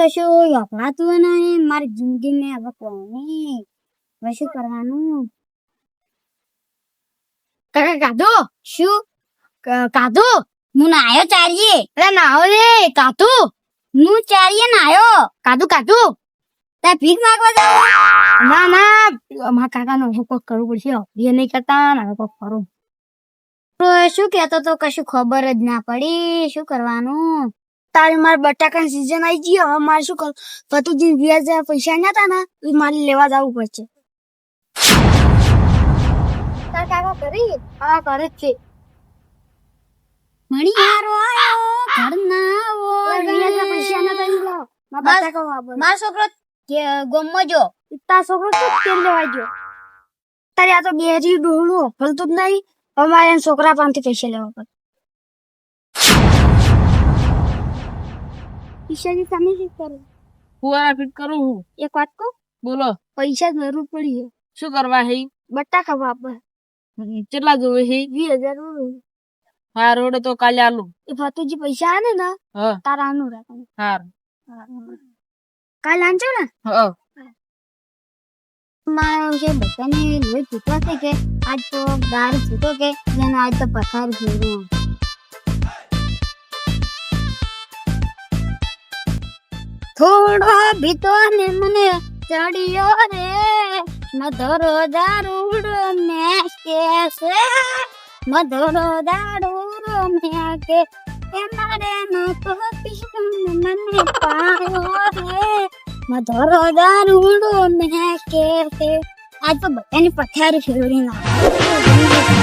કશું વપરાતું નહીં, મારી જિંદગીને હવે કોની? હવે શું કરવાનું? કાકા, કાધો? શું? કાધો? હું નાયો ચારીએ. અરે નાહો રે કાધુ. હું ચારીએ નાયો. કાધુ કાધુ. તાર ભીખ માંગવા જાવ? ના ના. અમારા કાકા નો કોક કરવું પડશે. એ નહીં કરતા હવે કોક કરું. શું કેતો તો, કશું ખબર જ ના પડી. શું કરવાનું? તારે મારે બટાકાની સીઝન આવી ગઈ હવે મારે શું કરું? ફતુજી વ્યાજ પૈસા ના હતા ને એ મારે લેવા જવું પડશે. તાર કાકા કરી હા કરે જ છે. મણિયારો આયો ઘર ના વ્યાજના પૈસા ના બટાકા વાપરો. મારો છોકરો ગમજો જો તાર છોકરો તો તેલ લેવા ગયો. તારે આ તો બેરી ડોળો ફલતું જ નહીં. અમારે છોકરા પાસેથી પૈસા લેવા પડે. ઈશાજી તમે શું કરો? આ ફિટ કરું હું. એક વાત કહું? બોલો. પૈસા જરૂર પડી છે શું કરવા હે? બટાકા વાપર. કેટલા જોવે હે? વીસ હજાર. હા રોડ તો કાલે આલું. એ ફતુજી પૈસા આને ને હા. તારા આનું રાખવાનું. હાર. કાલ આંચો ને. હા. મારો છે બધાને લોહી ફૂટવા છે કે આજ તો દારૂ ફૂટો કે અને આજ તો પથાર ફેર્યું થોડો ભીતો ને મને ચડ્યો રે. મધરો દારૂડો મેં કે છે મધરો દારૂડો મેં કે એ મારે નો તો પીશું મને પાયો રે. મધરો દારૂડો મેં કે છે આજ તો બધાની પથારી ફેરવી નાખી